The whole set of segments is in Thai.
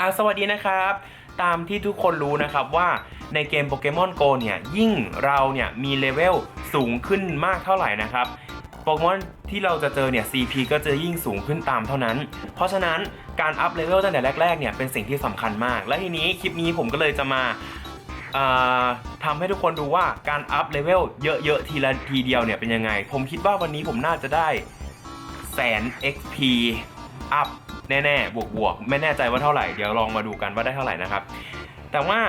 อ่าสวัสดีนะครับ ตามที่ทุกคนรู้นะครับว่าในเกมโปเกมอนโกเนี่ย ยิ่งเราเนี่ยมีเลเวลสูงขึ้นมากเท่าไหร่นะครับโปเกมอนที่เราจะเจอเนี่ย CP ก็จะยิ่งสูงขึ้นตามเท่านั้น เพราะฉะนั้นการอัพเลเวลตั้งแต่แรกๆเนี่ยเป็นสิ่งที่สำคัญมาก และทีนี้คลิปนี้ผมก็เลยจะมาอ่าทำให้ทุกคนดูว่าการอัพเลเวลเยอะๆทีละทีเดียวเนี่ยเป็นยังไง ผมคิดว่าวันนี้ผมน่าจะได้แสน XP อัพ แน่ๆ บวกบวกๆไม่แน่ใจว่าเท่าไหร่ เดี๋ยวลองมาดูกันว่าได้เท่าไหร่นะครับ แต่ว่า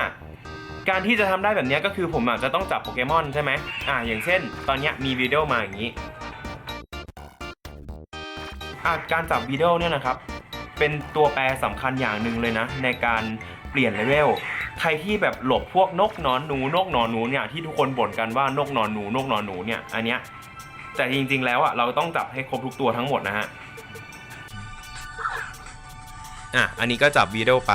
การที่จะทำได้แบบนี้ก็คือผมอาจจะต้องจับโปเกมอนใช่ไหมอ่า อย่างเช่น ตอนนี้มีวิดีโอมาอย่างนี้อ่าการจับวิดีโอเนี่ยนะครับ เป็นตัวแปรสำคัญอย่างหนึ่งเลยนะ ในการเปลี่ยนเลเวล ใครที่แบบหลบพวกนกนอนหนูนกนอนหนูเนี่ยที่ทุกคนบ่นกันว่านกนอนหนูนกนอนหนูเนี่ย อันเนี้ยแต่จริงๆแล้วอะเราต้องจับให้ครบทุกตัวทั้งหมดนะฮะ อะ อันนี้ก็จับวีดีโอไป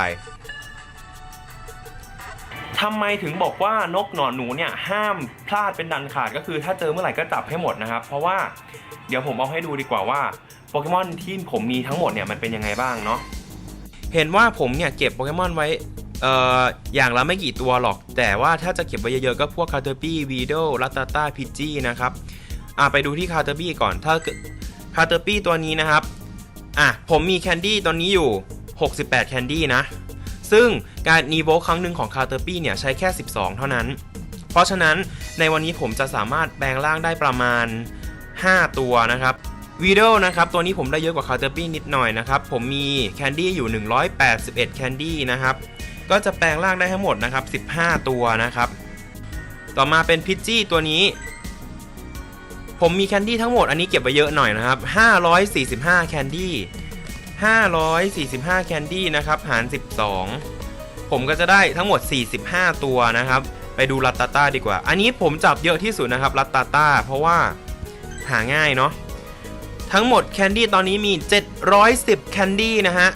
ทำไมถึงบอกว่านกหนอนหนูเนี่ยห้ามพลาดเป็นดันขาดก็คือถ้าเจอเมื่อไหร่ก็จับให้หมดนะครับ เพราะว่าเดี๋ยวผมเอาให้ดูดีกว่าว่าโปเกมอนที่ผมมีทั้งหมดเนี่ยมันเป็นยังไงบ้างเนาะเห็นว่าผมเนี่ยเก็บโปเกมอนไว้เอ่ออย่างละไม่กี่ตัวหรอก แต่ว่าถ้าจะเก็บไว้เยอะๆก็พวกคาเทอร์ปี้วีโดลัตตาต้าพิจี้นะครับอะไปดูที่คาเทอร์บี้ก่อนถ้าคาเทอร์บี้ตัวนี้นะครับอะผมมีแคนดี้ตัวนี้อยู่ 68 แคนดี้นะ ซึ่งการนีโวครั้งหนึ่งของคาเทอร์ปี้เนี่ยใช้แค่ 12 เท่านั้น เพราะฉะนั้นในวันนี้ผมจะสามารถแปลงร่างได้ประมาณ 5 ตัวนะครับวีดีโอนะครับ ตัวนี้ผมได้เยอะกว่าคาเทอร์ปี้นิดหน่อยนะครับ ผมมีแคนดี้อยู่ 181 แคนดี้นะครับ ก็จะแปลงร่างได้ทั้งหมดนะครับ 15 ตัวนะครับ ต่อมาเป็นพิจจี้ตัวนี้ ผมมีแคนดี้ทั้งหมดอันนี้เก็บไว้เยอะหน่อยนะครับ 545 แคนดี้ 545 แคนดี้นะครับหาร 12 ผมก็จะได้ทั้งหมด 45 ตัวนะครับ ไปดูลัตตาต้าดีกว่า อันนี้ผมจับเยอะที่สุดนะครับลัตตาต้าเพราะว่าหาง่ายเนาะทั้งหมดแคนดี้ตอนนี้มี 710 แคนดี้นะฮะ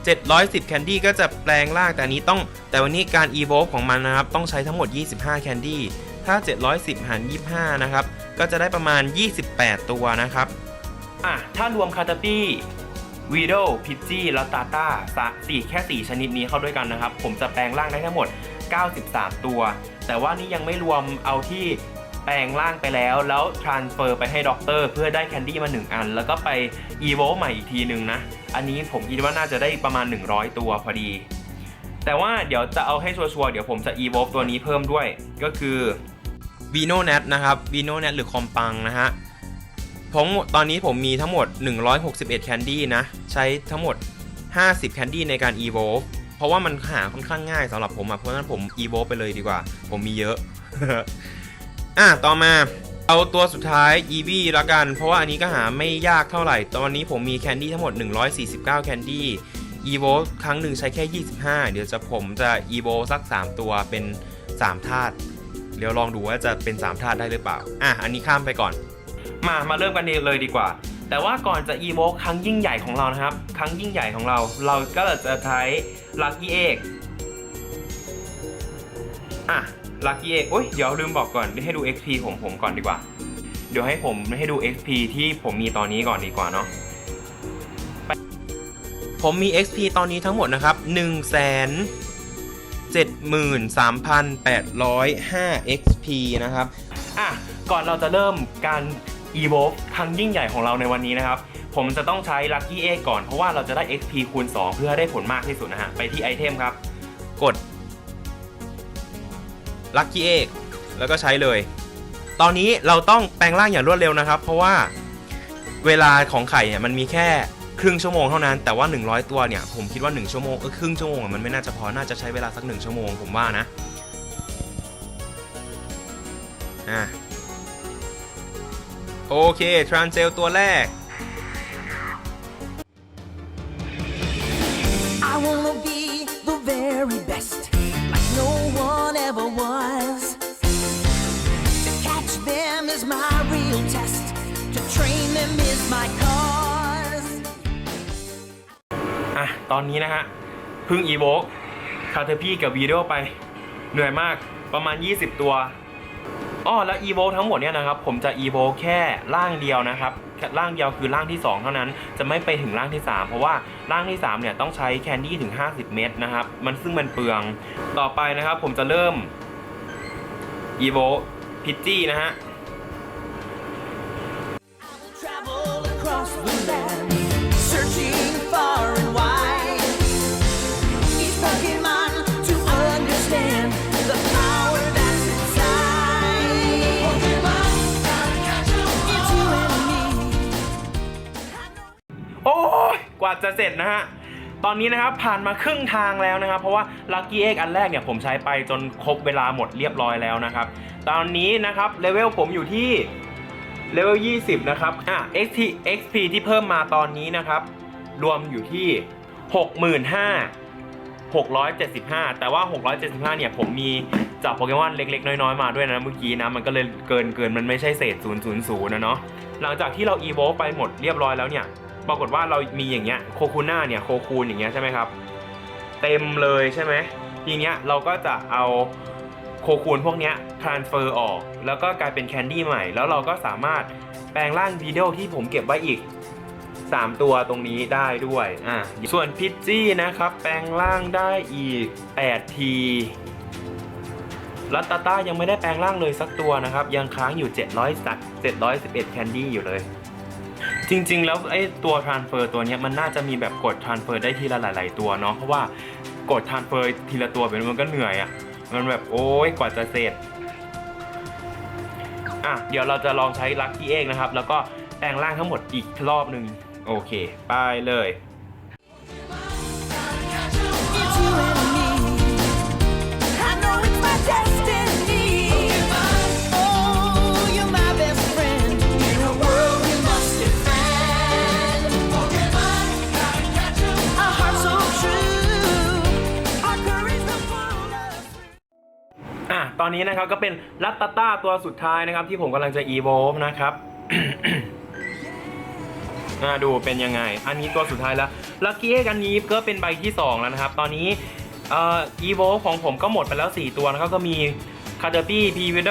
710 แคนดี้ก็จะแปลงร่างแต่อันนี้ต้องแต่วันนี้การ evolve ของมันนะครับ ต้องใช้ทั้งหมด 25 แคนดี้ถ้า 710 หาร 25 นะครับ ก็จะได้ประมาณ 28 ตัวนะครับ อะ ถ้ารวมคาตาปี้ วีโดพิจี้แล้วตาต้าสี่แค่ 4 ชนิดนี้เข้าด้วยกันนะครับ ผมจะแปลงร่างได้ทั้งหมด 93 ตัว แต่ว่านี่ยังไม่รวมเอาที่แปลงร่างไปแล้วแล้ว transfer ไปให้ด็อกเตอร์เพื่อได้แคนดี้มา 1 อัน แล้วก็ไป evolve ใหม่อีกทีหนึ่งนะ อันนี้ผมคิดว่าน่าจะได้ประมาณ 100 ตัวพอดี แต่ว่าเดี๋ยวจะเอาให้ชัวร์ๆเดี๋ยวผมจะ evolve ตัวนี้เพิ่มด้วย ก็คือ Vino Net นะครับ Vino Net หรือคอมปังนะฮะ ผมตอนนี้ผมมีทั้งหมด 161 แคนดี้นะ ใช้ทั้งหมด 50 แคนดี้ในการ evolve เพราะว่ามันหาค่อนข้างง่ายสำหรับผมอะเพราะฉะนั้นผม evolve ไปเลยดีกว่า ผมมีเยอะ อะ ต่อมาเอาตัวสุดท้าย EV ละกัน เพราะว่าอันนี้ก็หาไม่ยากเท่าไหร่ ตอนนี้ผมมีแคนดี้ทั้งหมด 149 แคนดี้ evolve ครั้งหนึ่งใช้แค่ 25 เดี๋ยวจะผมจะ evolve สัก 3 ตัวเป็น 3 ธาตุเดี๋ยวลองดูว่าจะเป็น 3 ธาตุได้หรือเปล่า อะ อันนี้ข้ามไปก่อน มามาเริ่มกันเลยดีกว่า แต่ว่าก่อนจะ evoke ครั้งยิ่งใหญ่ของเรานะครับ ครั้งยิ่งใหญ่ของเรา เราก็จะใช้ lucky egg อะ lucky egg โอ้ยเดี๋ยวลืมบอกก่อนให้ดู XP ผมผมก่อนดีกว่า เดี๋ยวให้ผมให้ดู XP ที่ผมมีตอนนี้ก่อนดีกว่าเนาะผมมี XP ตอนนี้ทั้งหมดนะครับ1 7 73,805 XP นะครับ อะ ก่อนเราจะเริ่มการ evoke ครั้งยิ่งใหญ่ของเราในวันนี้นะครับ ผมจะต้องใช้ lucky egg ก่อนเพราะว่าเราจะได้ XP คูณ 2 เพื่อได้ผลมากที่สุดนะฮะ ไปที่ไอเทมครับ กด lucky egg แล้วก็ใช้เลย ตอนนี้เราต้องแปลงร่างอย่างรวดเร็วนะครับ เพราะว่าเวลาของไข่เนี่ยมันมีแค่ครึ่งชั่วโมงเท่านั้น แต่ว่า 100 ตัวเนี่ยผมคิดว่า 1 ชั่วโมงเออครึ่งชั่วโมงมันไม่น่าจะพอ น่าจะใช้เวลาสัก 1 ชั่วโมงผมว่านะ อะ โอเค ทรานเซลตัวแรก I wanna be the very best, like no one ever was. To catch them is my real test, to train them is my cause. อะ ตอนนี้นะฮะ เพิ่งอีโวกคาเทพี่กับวีดีโอไป เหนื่อยมากประมาณ 20 ตัว อ้อแล้วอีโวทั้งหมดเนี่ยนะครับผมจะอีโวแค่ร่างเดียวนะครับร่างเดียวคือร่างที่ 2 เท่านั้นจะไม่ไปถึงร่างที่ 3 เพราะว่าร่างที่3เนี่ยต้องใช้แคนดี้ถึง 50 เม็ดนะครับ มันซึ่งมันเปลืองต่อไปนะครับ ผมจะเริ่มอีโวพิจี้นะฮะ กว่าจะเสร็จนะฮะตอนนี้นะครับผ่านมาครึ่งทางแล้วนะครับ เพราะว่าลัคกี้เอ็กอันแรกเนี่ยผมใช้ไปจนครบเวลาหมดเรียบร้อยแล้วนะครับ ตอนนี้นะครับเลเวลผมอยู่ที่เลเวล 20 นะครับ อะ XP XP ที่เพิ่มมาตอนนี้นะครับ รวมอยู่ที่ 65,675 แต่ว่า 675 เนี่ย ผมมีจากโปเกมอนเล็ก ๆ น้อย ๆ มาด้วยนะเมื่อกี้นะ มันก็เลยเกินเกินมันไม่ใช่เศษ 000 นะเนาะ หลังจากที่เรา e v o ไปหมดเรียบร้อยแล้วเนี่ย ปรากฏว่าเรามีอย่างเงี้ยโคคูน่าเนี่ยโคคูนอย่างเงี้ยใช่ไหมครับ เต็มเลยใช่ไหมทีเนี้ยเราก็จะเอาโคคูนพวกเนี้ย transfer ออก แล้วก็กลายเป็นแคนดี้ใหม่ แล้วเราก็สามารถแปลงร่างวีดีโอที่ผมเก็บไว้อีก 3 ตัวตรงนี้ได้ด้วยอะส่วนพิจจี้นะครับ แปลงร่างได้อีก 8 ทีลัตตาต้ายังไม่ได้แปลงร่างเลยสักตัวนะครับ ยังค้างอยู่ 700สัก711 แคนดี้อยู่เลย จริง ๆ แล้วไอ้ตัว transfer ตัวเนี้ยมันน่าจะมีแบบกด transfer ได้ทีละหลาย ๆ ตัวเนาะเพราะว่ากด transfer ทีละตัวเป็นมันก็เหนื่อยอะ่ะมันแบบโอ้ยกว่าจะเสร็จอะเดี๋ยวเราจะลองใช้ลักที่เอกนะครับ แล้วก็แปลงร่างทั้งหมดอีกรอบหนึ่งโอเค ไปเลย ตอนนี้นะครับก็เป็นลัตตาต้าตัวสุดท้ายนะครับ ที่ผมกำลังจะ evolve นะครับอ่าดูเป็นยังไง อันนี้ตัวสุดท้ายแล้วลัคกี้เอ็กอันนี้ก็เป็นใบที่ 2 แล้วนะครับ ตอนนี้อ่อ evolve ของผมก็หมดไปแล้ว 4 ตัวนะครับ ก็มีคาเดอร์ปี้พีวิดโด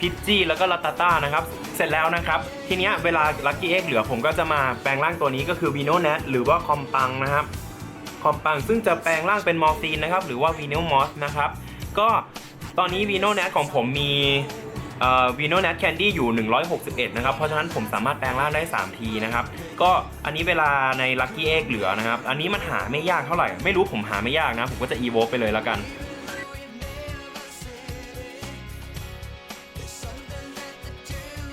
พิจจี้แล้วก็ลัตตาต้านะครับ เสร็จแล้วนะครับ ทีนี้เวลาลัคกี้เอ็กเหลือผมก็จะมาแปลงร่างตัวนี้ก็คือวีโนแนทหรือว่าคอมปังนะครับ คอมปังซึ่งจะแปลงร่างเป็นมอร์ฟีนนะครับ หรือว่าวีโนมอสนะครับ ก็ ตอนนี้วีโนแนทของผมมีวีโนแนทแคนดี้อยู่ 161 นะครับ เพราะฉะนั้นผมสามารถแปลงร่างได้ 3 ทีนะครับ ก็อันนี้เวลาใน Lucky Egg เหลือนะครับ อันนี้มันหาไม่ยากเท่าไหร่ ไม่รู้ผมหาไม่ยากนะ ผมก็จะ e v o ไปเลยแล้วกัน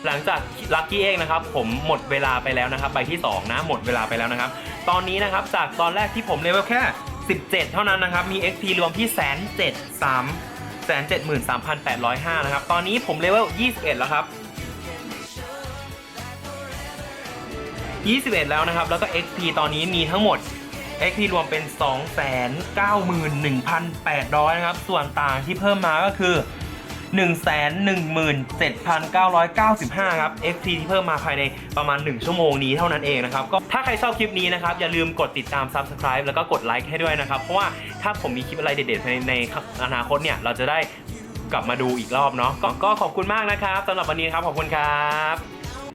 หลังจาก Lucky Egg นะครับผมหมดเวลาไปแล้วนะครับใบที่ 2 นะ หมดเวลาไปแล้วนะครับ ตอนนี้นะครับจากตอนแรกที่ผมเลเวลแค่ 17 เท่านั้นนะครับ มี XP รวมที่แสนเจ็ดสาม แสนเจ็ดหมื่นสามพันแปดร้อยห้านะครับ ตอนนี้ผมเลเวล 21 แล้วครับ 21 แล้วนะครับ แล้วก็ XP ตอนนี้มีทั้งหมด XP รวมเป็น 291,800 นะครับ ส่วนต่างที่เพิ่มมาก็คือ 117,995 ครับ X T ที่เพิ่มมาภายในประมาณ 1 ชั่วโมงนี้เท่านั้นเองนะครับ ก็ถ้าใครชอบคลิปนี้นะครับ อย่าลืมกดติดตาม Subscribe แล้วก็กดไลค์ให้ด้วยนะครับ เพราะว่าถ้าผมมีคลิปอะไรเด็ดๆ ในในอนาคตเนี่ย เราจะได้กลับมาดูอีกรอบเนาะกก็ขอบคุณมากนะครับสำหรับวันนี้ครับขอบคุณครับ